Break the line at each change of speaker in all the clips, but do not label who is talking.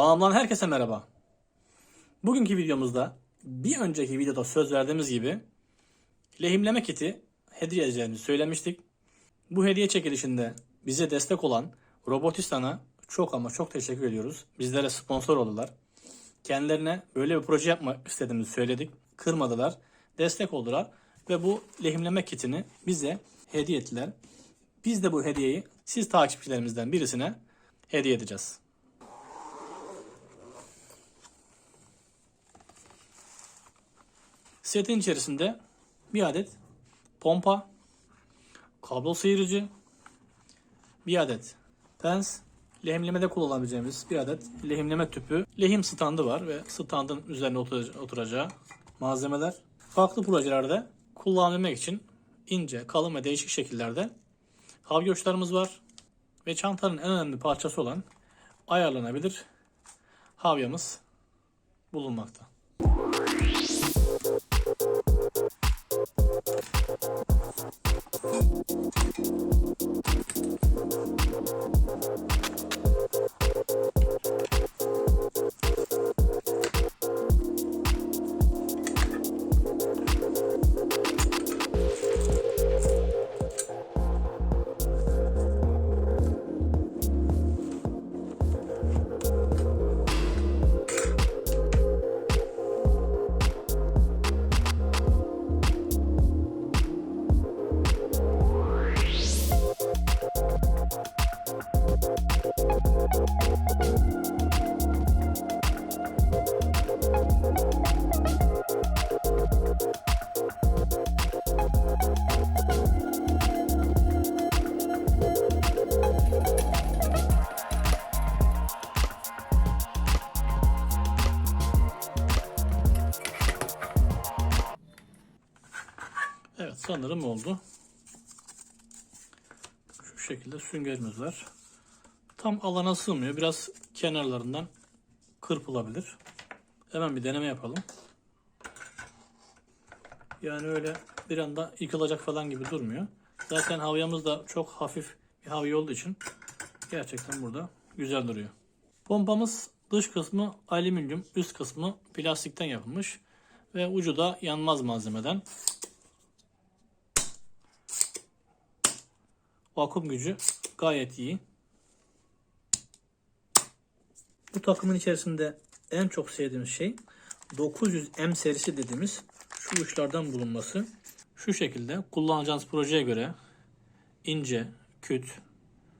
Kanalımdan herkese merhaba. Bugünkü videomuzda bir önceki videoda söz verdiğimiz gibi lehimleme kiti hediye edeceğimizi söylemiştik. Bu hediye çekilişinde bize destek olan Robotistan'a çok ama çok teşekkür ediyoruz. Bizlere sponsor oldular. Kendilerine böyle bir proje yapmak istediğimizi söyledik. Kırmadılar, destek oldular ve bu lehimleme kitini bize hediye ettiler. Biz de bu hediyeyi siz takipçilerimizden birisine hediye edeceğiz. Setin içerisinde bir adet pompa, kablo sıyırıcı, bir adet pens, lehimlemede kullanabileceğimiz bir adet lehimleme tüpü, lehim standı var ve standın üzerine otur- oturacağı malzemeler. Farklı projelerde kullanabilmek için ince, kalın ve değişik şekillerde havyoçlarımız var ve çantanın en önemli parçası olan ayarlanabilir havyamız bulunmakta. Thank Evet sanırım oldu. Şu şekilde süngerimiz var. Tam alana sığmıyor. Biraz kenarlarından kırpılabilir. Hemen bir deneme yapalım. Yani öyle bir anda yıkılacak falan gibi durmuyor. Zaten havyamız da çok hafif bir havya olduğu için gerçekten burada güzel duruyor. Pompamız dış kısmı alüminyum, üst kısmı plastikten yapılmış ve ucu da yanmaz malzemeden. Vakum gücü gayet iyi. Bu takımın içerisinde en çok sevdiğimiz şey 900M serisi dediğimiz şu uçlardan bulunması. Şu şekilde kullanacağınız projeye göre ince, küt,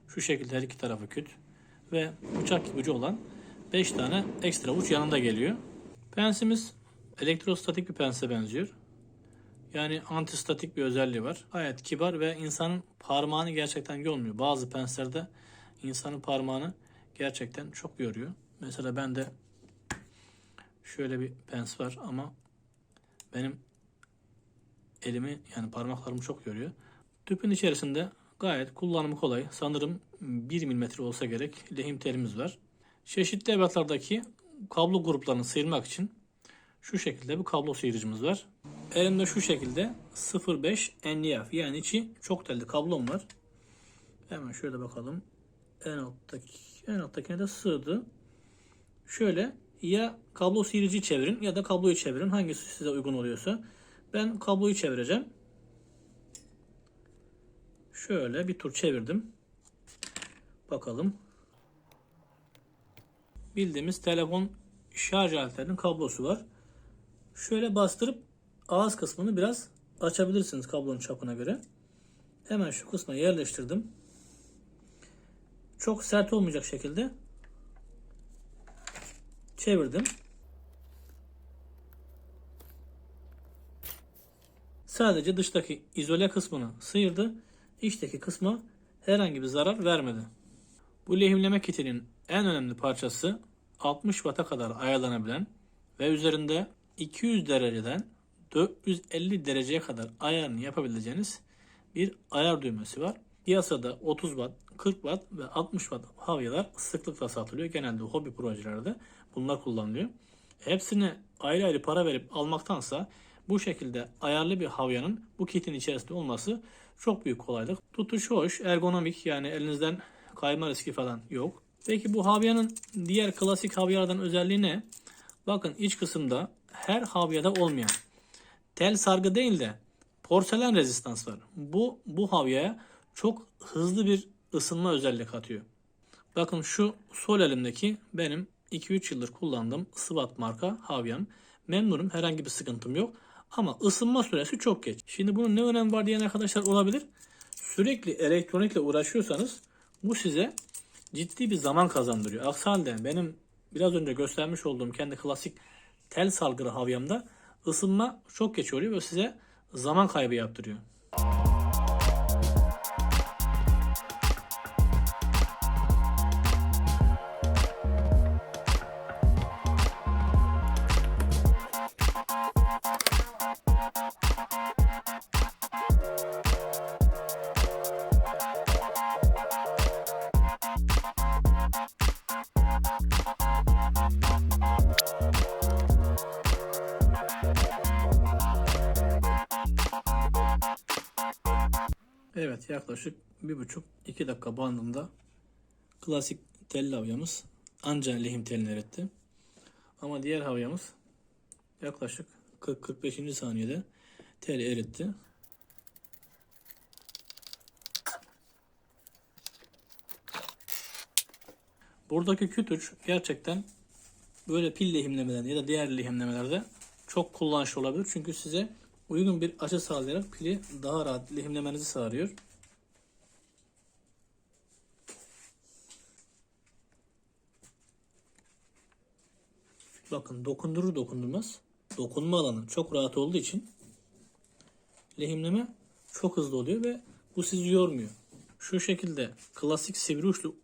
şu şekilde her iki tarafı küt ve gibi ucu olan 5 tane ekstra uç yanında geliyor. Pensimiz elektrostatik bir pense benziyor. Yani antistatik bir özelliği var. Gayet kibar ve insanın parmağını gerçekten yormuyor. Bazı penslerde insanın parmağını gerçekten çok yoruyor. Mesela bende şöyle bir pens var ama benim elimi yani parmaklarımı çok yoruyor. Tüpün içerisinde gayet kullanımı kolay. Sanırım 1 mm olsa gerek lehim telimiz var. Çeşitli ebatlardaki kablo gruplarını sıyırmak için şu şekilde bir kablo sıyırıcımız var. Elimde şu şekilde 05 NDF yani içi çok telli kablom var. Hemen şöyle bakalım. En alttaki en alttakine de sığdı. Şöyle ya kablo sıyırıcıyı çevirin ya da kabloyu çevirin. Hangisi size uygun oluyorsa. Ben kabloyu çevireceğim. Şöyle bir tur çevirdim. Bakalım. Bildiğimiz telefon şarj aletlerinin kablosu var. Şöyle bastırıp ağız kısmını biraz açabilirsiniz kablonun çapına göre. Hemen şu kısma yerleştirdim. Çok sert olmayacak şekilde çevirdim. Sadece dıştaki izole kısmını sıyırdı. İçteki kısma herhangi bir zarar vermedi. Bu lehimleme kitinin en önemli parçası 60 Watt'a kadar ayarlanabilen ve üzerinde 200 dereceden 450 dereceye kadar ayarını yapabileceğiniz bir ayar düğmesi var. Piyasada 30 watt, 40 watt ve 60 watt havyalar sıklıkla satılıyor. Genelde hobi projelerde bunlar kullanılıyor. Hepsine ayrı ayrı para verip almaktansa bu şekilde ayarlı bir havyanın bu kitin içerisinde olması çok büyük kolaylık. Tutuşu hoş, ergonomik yani elinizden kayma riski falan yok. Peki bu havyanın diğer klasik havyalardan özelliği ne? Bakın iç kısımda her havyada olmayan tel sargı değil de porselen rezistans var. Bu bu havyaya çok hızlı bir ısınma özelliği katıyor. Bakın şu sol elimdeki benim 2-3 yıldır kullandığım Swat marka havyam. Memnunum. Herhangi bir sıkıntım yok. Ama ısınma süresi çok geç. Şimdi bunun ne önemi var diyen arkadaşlar olabilir. Sürekli elektronikle uğraşıyorsanız bu size ciddi bir zaman kazandırıyor. Aksi halde benim biraz önce göstermiş olduğum kendi klasik tel salgılı havyamda ısınma çok geç oluyor ve size zaman kaybı yaptırıyor. Evet yaklaşık bir buçuk iki dakika bandında klasik telli havyamız anca lehim telini eritti. Ama diğer havyamız yaklaşık 40-45. saniyede teli eritti. Buradaki kütüç gerçekten böyle pil lehimlemelerde ya da diğer lehimlemelerde çok kullanışlı olabilir. Çünkü size uygun bir açı sağlayarak pili daha rahat lehimlemenizi sağlıyor. Bakın dokundurur dokundurmaz dokunma alanı çok rahat olduğu için lehimleme çok hızlı oluyor ve bu sizi yormuyor. Şu şekilde klasik sivri uçlu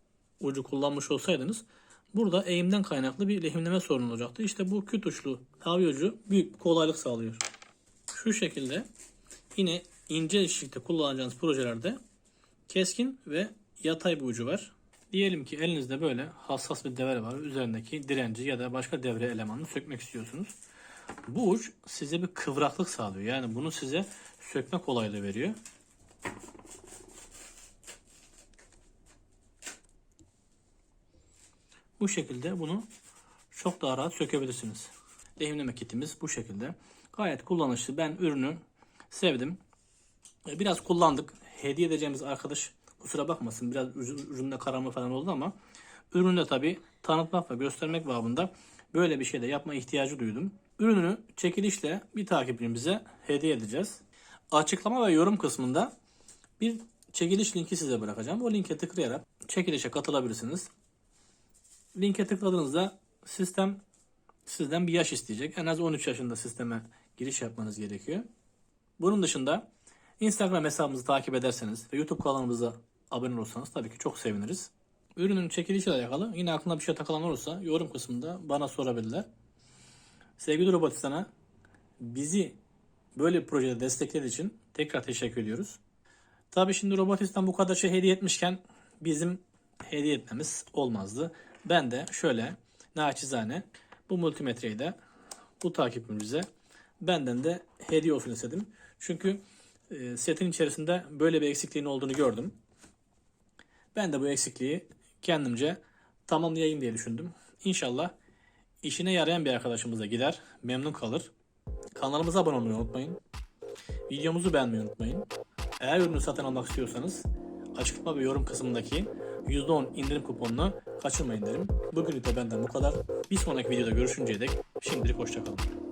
ucu kullanmış olsaydınız burada eğimden kaynaklı bir lehimleme sorunu olacaktı. İşte bu küt uçlu havya ucu büyük bir kolaylık sağlıyor. Şu şekilde yine ince işlikte kullanacağınız projelerde keskin ve yatay bir ucu var. Diyelim ki elinizde böyle hassas bir devre var. Üzerindeki direnci ya da başka devre elemanını sökmek istiyorsunuz. Bu uç size bir kıvraklık sağlıyor. Yani bunu size sökme kolaylığı veriyor. Bu şekilde bunu çok daha rahat sökebilirsiniz. Lehimleme kitimiz bu şekilde. Gayet kullanışlı. Ben ürünü sevdim. E, Biraz kullandık. Hediye edeceğimiz arkadaş kusura bakmasın. Biraz ürün- üründe kararma falan oldu ama ürünü de tabii tanıtmak ve göstermek babında böyle bir şey de yapma ihtiyacı duydum. Ürünü çekilişle bir takipçimize hediye edeceğiz. Açıklama ve yorum kısmında bir çekiliş linki size bırakacağım. O linke tıklayarak çekilişe katılabilirsiniz. Linke tıkladığınızda sistem sizden bir yaş isteyecek. En az 13 yaşında sisteme giriş yapmanız gerekiyor. Bunun dışında Instagram hesabımızı takip ederseniz ve YouTube kanalımıza abone olursanız tabii ki çok seviniriz. Ürünün çekilişiyle alakalı yine aklına bir şey takılan olursa yorum kısmında bana sorabilirler. Sevgili Robotistan'a bizi böyle bir projede desteklediği için tekrar teşekkür ediyoruz. Tabii şimdi Robotistan bu kadar şey hediye etmişken bizim hediye etmemiz olmazdı. Ben de şöyle naçizane bu multimetreyi de bu takipçimize benden de hediye olsun istedim. Çünkü e, setin içerisinde böyle bir eksikliğin olduğunu gördüm. Ben de bu eksikliği kendimce tamamlayayım diye düşündüm. İnşallah işine yarayan bir arkadaşımıza gider, memnun kalır. Kanalımıza abone olmayı unutmayın. Videomuzu beğenmeyi unutmayın. Eğer ürünü satın almak istiyorsanız açıklama ve yorum kısmındaki %10 indirim kuponunu kaçırmayın derim. Bugünlük de benden bu kadar. Bir sonraki videoda görüşünceye dek şimdilik hoşçakalın.